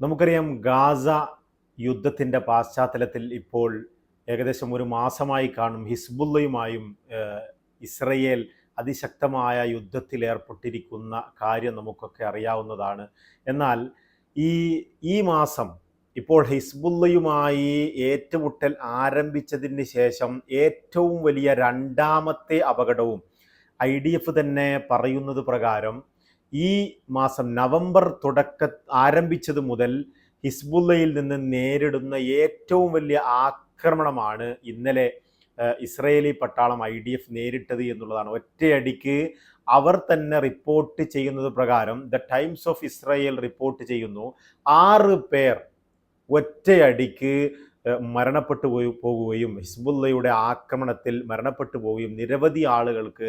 നമുക്കറിയാം ഗാസ യുദ്ധത്തിന്റെ പശ്ചാത്തലത്തിൽ ഇപ്പോൾ ഏകദേശം ഒരു മാസമായി കാണും ഹിസ്ബുള്ളയുമായും ഇസ്രയേൽ അതിശക്തമായ യുദ്ധത്തിൽ ഏർപ്പെട്ടിരിക്കുന്ന കാര്യം നമുക്കൊക്കെ അറിയാവുന്നതാണ്. എന്നാൽ ഈ ഈ മാസം ഇപ്പോൾ ഹിസ്ബുള്ളയുമായി ഏറ്റുമുട്ടൽ ആരംഭിച്ചതിന് ശേഷം ഏറ്റവും വലിയ രണ്ടാമത്തെ അപകടവും ഐ ഡി എഫ് തന്നെ പറയുന്നത് പ്രകാരം ഈ മാസം നവംബർ തുടക്ക ആരംഭിച്ചത് മുതൽ ഹിസ്ബുല്ലയിൽ നിന്ന് നേരിടുന്ന ഏറ്റവും വലിയ ആക്രമണമാണ് ഇന്നലെ ഇസ്രയേലി പട്ടാളം ഐ ഡി എഫ് നേരിട്ടത് എന്നുള്ളതാണ്. ഒറ്റയടിക്ക് അവർ തന്നെ റിപ്പോർട്ട് ചെയ്യുന്നത് പ്രകാരം the Times of Israel report ചെയ്യുന്നു ആറ് പേർ ഒറ്റയടിക്ക് മരണപ്പെട്ടു പോയി പോകുകയും ഹിസ്ബുല്ലയുടെ ആക്രമണത്തിൽ മരണപ്പെട്ടു പോവുകയും നിരവധി ആളുകൾക്ക്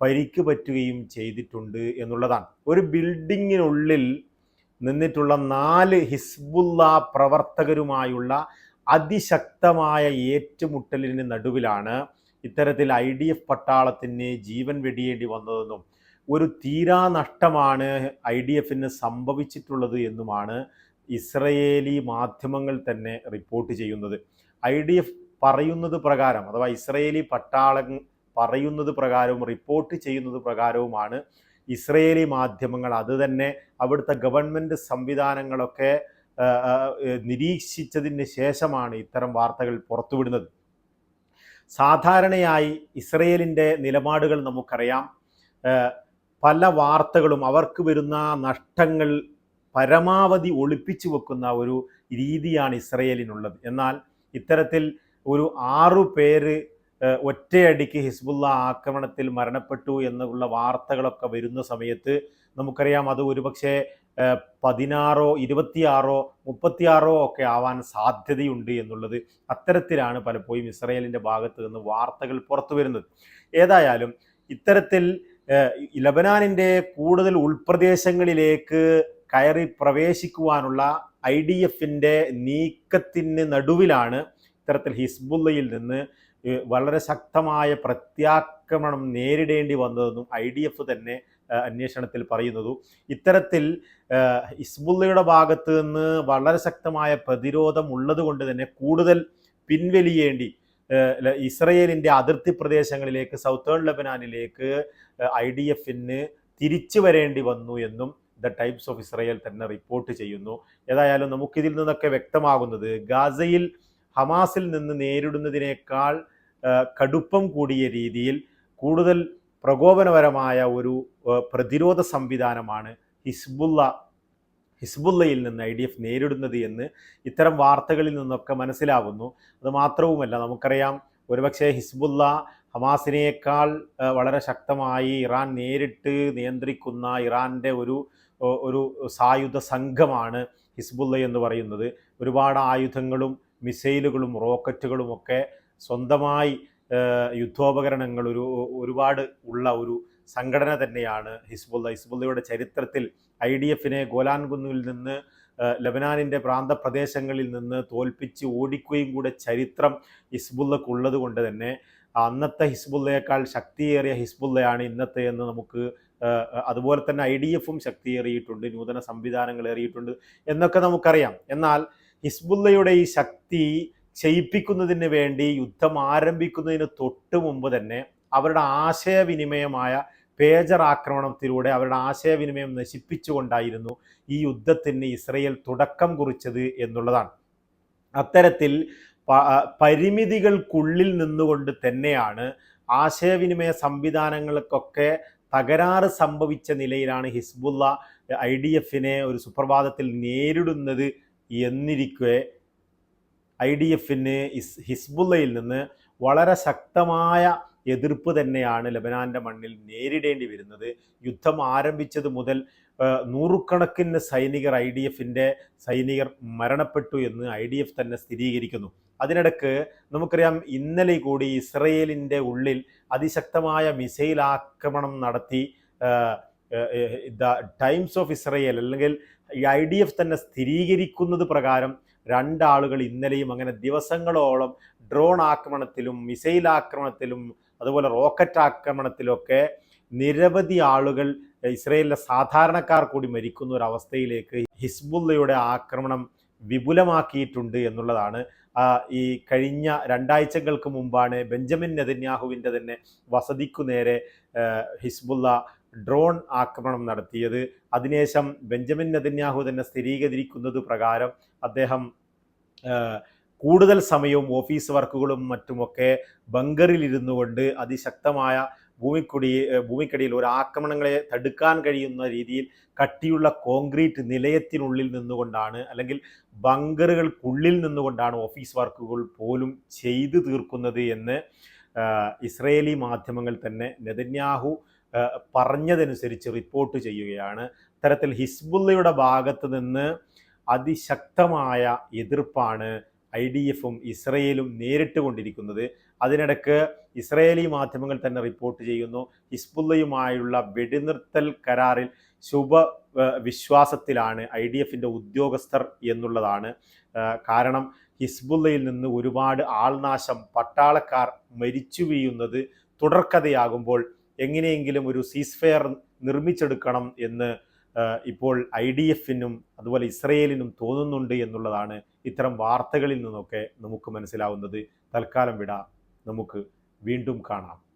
പരിക്ക് പറ്റുകയും ചെയ്തിട്ടുണ്ട് എന്നുള്ളതാണ്. ഒരു ബിൽഡിങ്ങിനുള്ളിൽ നിന്നിട്ടുള്ള നാല് ഹിസ്ബുല്ല പ്രവർത്തകരുമായുള്ള അതിശക്തമായ ഏറ്റുമുട്ടലിന് നടുവിലാണ് ഇത്തരത്തിൽ ഐ ഡി എഫ് പട്ടാളത്തിന് ജീവൻ വെടിയേണ്ടി വന്നതെന്നും ഒരു തീരാ നഷ്ടമാണ് ഐ ഡി എഫിന് സംഭവിച്ചിട്ടുള്ളത് എന്നുമാണ് ഇസ്രയേലി മാധ്യമങ്ങൾ തന്നെ റിപ്പോർട്ട് ചെയ്യുന്നത്. ഐ ഡി എഫ് പറയുന്നത് പ്രകാരം അഥവാ ഇസ്രയേലി പട്ടാളം പറയുന്നത് പ്രകാരവും റിപ്പോർട്ട് ചെയ്യുന്നത് പ്രകാരവുമാണ് ഇസ്രയേലി മാധ്യമങ്ങൾ. അത് തന്നെ അവിടുത്തെ ഗവൺമെന്റ് സംവിധാനങ്ങളൊക്കെ നിരീക്ഷിച്ചതിന് ശേഷമാണ് ഇത്തരം വാർത്തകൾ പുറത്തുവിടുന്നത്. സാധാരണയായി ഇസ്രയേലിന്റെ നിലപാടുകൾ നമുക്കറിയാം. പല വാർത്തകളും അവർക്ക് വരുന്ന നഷ്ടങ്ങൾ പരമാവധി ഒളിപ്പിച്ചു വെക്കുന്ന ഒരു രീതിയാണ് ഇസ്രയേലിനുള്ളത്. എന്നാൽ ഇത്തരത്തിൽ ഒരു ആറു പേര് ഒറ്റയടിക്ക് ഹിസ്ബുള്ള ആക്രമണത്തിൽ മരണപ്പെട്ടു എന്നുള്ള വാർത്തകളൊക്കെ വരുന്ന സമയത്ത് നമുക്കറിയാം അത് ഒരുപക്ഷെ പതിനാറോ ഇരുപത്തിയാറോ മുപ്പത്തിയാറോ ഒക്കെ ആവാൻ സാധ്യതയുണ്ട് എന്നുള്ളത് അത്തരത്തിലാണ് പലപ്പോഴും ഇസ്രയേലിന്റെ ഭാഗത്ത് നിന്ന് വാർത്തകൾ പുറത്തു വരുന്നത്. ഏതായാലും ഇത്തരത്തിൽ ലബനാനിന്റെ കൂടുതൽ ഉൾപ്രദേശങ്ങളിലേക്ക് കയറി പ്രവേശിക്കുവാനുള്ള ഐ ഡി എഫിന്റെ നീക്കത്തിന് നടുവിലാണ് ഇത്തരത്തിൽ ഹിസ്ബുള്ളയിൽ നിന്ന് വളരെ ശക്തമായ പ്രത്യാക്രമണം നേരിടേണ്ടി വന്നതെന്നും ഐ ഡി എഫ് തന്നെ അന്വേഷണത്തിൽ പറയുന്നതും. ഇത്തരത്തിൽ ഇസ്ബുള്ളയുടെ ഭാഗത്ത് നിന്ന് വളരെ ശക്തമായ പ്രതിരോധം ഉള്ളത് കൊണ്ട് തന്നെ കൂടുതൽ പിൻവലിയേണ്ടി ഇസ്രയേലിന്റെ അതിർത്തി പ്രദേശങ്ങളിലേക്ക് സൗത്തേൺ ലബനാനിലേക്ക് ഐ ഡി എഫിന് തിരിച്ചു വരേണ്ടി വന്നു എന്നും ദ ടൈംസ് ഓഫ് ഇസ്രയേൽ തന്നെ റിപ്പോർട്ട് ചെയ്യുന്നു. ഏതായാലും നമുക്കിതിൽ നിന്നൊക്കെ വ്യക്തമാകുന്നത് ഗാസയിൽ ഹമാസിൽ നിന്ന് നേരിടുന്നതിനേക്കാൾ കടുപ്പം കൂടിയ രീതിയിൽ കൂടുതൽ പ്രകോപനപരമായ ഒരു പ്രതിരോധ സംവിധാനമാണ് ഹിസ്ബുള്ള ഹിസ്ബുള്ളയിൽ നിന്ന് ഐ ഡി എഫ് നേരിടുന്നത് എന്ന് ഇത്തരം വാർത്തകളിൽ നിന്നൊക്കെ മനസ്സിലാവുന്നു. അത് മാത്രവുമല്ല നമുക്കറിയാം ഒരുപക്ഷെ ഹിസ്ബുള്ള ഹമാസിനേക്കാൾ വളരെ ശക്തമായി ഇറാൻ നേരിട്ട് നിയന്ത്രിക്കുന്ന ഇറാന്റെ ഒരു ഒരു സായുധ സംഘമാണ് ഹിസ്ബുള്ള എന്ന് പറയുന്നത്. ഒരുപാട് ആയുധങ്ങളും മിസൈലുകളും റോക്കറ്റുകളും ഒക്കെ സ്വന്തമായി യുദ്ധോപകരണങ്ങൾ ഒരു ഒരുപാട് ഉള്ള ഒരു സംഘടന തന്നെയാണ് ഹിസ്ബുല്ല ഹിസ്ബുല്ലയുടെ ചരിത്രത്തിൽ ഐ ഡി എഫിനെ ഗോലാൻ കുന്നിൽ നിന്ന് ലബനാനിന്റെ പ്രാന്തപ്രദേശങ്ങളിൽ നിന്ന് തോൽപ്പിച്ച് ഓടിക്കുകയും കൂടെ ചരിത്രം ഹിസ്ബുള്ളക്കുള്ളത് കൊണ്ട് തന്നെ. അന്നത്തെ ഹിസ്ബുള്ളയേക്കാൾ ശക്തിയേറിയ ഹിസ്ബുള്ളയാണ് ഇന്നത്തെ എന്ന് നമുക്ക് അതുപോലെ തന്നെ ഐ ഡി എഫും ശക്തിയേറിയിട്ടുണ്ട് നൂതന സംവിധാനങ്ങൾ ഏറിയിട്ടുണ്ട് എന്നൊക്കെ നമുക്കറിയാം. എന്നാൽ ഹിസ്ബുള്ളയുടെ ഈ ശക്തി ക്ഷയിപ്പിക്കുന്നതിന് വേണ്ടി യുദ്ധം ആരംഭിക്കുന്നതിന് തൊട്ട് മുമ്പ് തന്നെ അവരുടെ ആശയവിനിമയമായ പേജർ ആക്രമണത്തിലൂടെ അവരുടെ ആശയവിനിമയം നശിപ്പിച്ചുകൊണ്ടായിരുന്നു ഈ യുദ്ധത്തിന് ഇസ്രയേൽ തുടക്കം കുറിച്ചത് എന്നുള്ളതാണ്. അത്തരത്തിൽ പരിമിതികൾക്കുള്ളിൽ നിന്നുകൊണ്ട് തന്നെയാണ് ആശയവിനിമയ സംവിധാനങ്ങൾക്കൊക്കെ തകരാറ് സംഭവിച്ച നിലയിലാണ് ഹിസ്ബുള്ള ഐ ഡി എഫിനെ ഒരു സുപ്രഭാതത്തിൽ നേരിടുന്നത് എന്നിരിക്കെ ഐ ഡി എഫിന് ഇസ് ഹിസ്ബുള്ളയിൽ നിന്ന് വളരെ ശക്തമായ എതിർപ്പ് തന്നെയാണ് ലബനാന്റെ മണ്ണിൽ നേരിടേണ്ടി വരുന്നത്. യുദ്ധം ആരംഭിച്ചത് മുതൽ നൂറുകണക്കിന് സൈനികർ ഐ ഡി എഫിന്റെ സൈനികർ മരണപ്പെട്ടു എന്ന് ഐ ഡി എഫ് തന്നെ സ്ഥിരീകരിക്കുന്നു. അതിനിടക്ക് നമുക്കറിയാം ഇന്നലെ കൂടി ഇസ്രയേലിന്റെ ഉള്ളിൽ അതിശക്തമായ മിസൈൽ ആക്രമണം നടത്തി ദ ടൈംസ് ഓഫ് ഇസ്രയേൽ അല്ലെങ്കിൽ ഈ ഐ ഡി എഫ് തന്നെ സ്ഥിരീകരിക്കുന്നത് പ്രകാരം രണ്ടാളുകൾ ഇന്നലെയും അങ്ങനെ ദിവസങ്ങളോളം ഡ്രോൺ ആക്രമണത്തിലും മിസൈൽ ആക്രമണത്തിലും അതുപോലെ റോക്കറ്റ് ആക്രമണത്തിലൊക്കെ നിരവധി ആളുകൾ ഇസ്രയേലിലെ സാധാരണക്കാർ കൂടി മരിക്കുന്ന ഒരു അവസ്ഥയിലേക്ക് ഹിസ്ബുള്ളയുടെ ആക്രമണം വിപുലമാക്കിയിട്ടുണ്ട് എന്നുള്ളതാണ്. ഈ കഴിഞ്ഞ രണ്ടാഴ്ചകൾക്ക് മുമ്പാണ് ബെഞ്ചമിൻ നെതന്യാഹുവിന്റെ തന്നെ വസതിക്കു നേരെ ഹിസ്ബുള്ള ഡ്രോൺ ആക്രമണം നടത്തിയത്. അതിനുശേഷം ബെഞ്ചമിൻ നെതന്യാഹു തന്നെ സ്ഥിരീകരിക്കുന്നത് പ്രകാരം അദ്ദേഹം കൂടുതൽ സമയവും ഓഫീസ് വർക്കുകളും മറ്റുമൊക്കെ ബങ്കറിലിരുന്നു കൊണ്ട് അതിശക്തമായ ഭൂമിക്കുടി ഭൂമിക്കടിയിൽ ഒരു ആക്രമണങ്ങളെ തടുക്കാൻ കഴിയുന്ന രീതിയിൽ കട്ടിയുള്ള കോൺക്രീറ്റ് നിലയത്തിനുള്ളിൽ നിന്നുകൊണ്ടാണ് അല്ലെങ്കിൽ ബങ്കറുകൾക്കുള്ളിൽ നിന്നുകൊണ്ടാണ് ഓഫീസ് വർക്കുകൾ പോലും ചെയ്തു തീർക്കുന്നത് എന്ന് ഇസ്രയേലി മാധ്യമങ്ങൾ തന്നെ നെതന്യാഹു പറഞ്ഞതനുസരിച്ച് റിപ്പോർട്ട് ചെയ്യുകയാണ്. ഇത്തരത്തിൽ ഹിസ്ബുള്ളയുടെ ഭാഗത്ത് നിന്ന് അതിശക്തമായ എതിർപ്പാണ് ഐ ഡി എഫും ഇസ്രയേലും നേരിട്ട് കൊണ്ടിരിക്കുന്നത്. അതിനിടക്ക് ഇസ്രയേലി മാധ്യമങ്ങൾ തന്നെ റിപ്പോർട്ട് ചെയ്യുന്നു. ഹിസ്ബുള്ളയുമായുള്ള വെടിനിർത്തൽ കരാറിൽ ശുഭ വിശ്വാസത്തിലാണ് ഐ ഡി എഫിന്റെ ഉദ്യോഗസ്ഥർ എന്നുള്ളതാണ് കാരണം ഹിസ്ബുള്ളയിൽ നിന്ന് ഒരുപാട് ആൾനാശം പട്ടാളക്കാർ മരിച്ചു വീഴുന്നത് തുടർക്കഥയാകുമ്പോൾ എങ്ങനെയെങ്കിലും ഒരു സീസ്ഫെയർ നിർമ്മിച്ചെടുക്കണം എന്ന് ഇപ്പോൾ ഐ ഡി എഫിനും അതുപോലെ ഇസ്രയേലിനും തോന്നുന്നുണ്ട് എന്നുള്ളതാണ് ഇത്തരം വാർത്തകളിൽ നിന്നൊക്കെ നമുക്ക് മനസ്സിലാവുന്നത്. തൽക്കാലം വിട. നമുക്ക് വീണ്ടും കാണാം.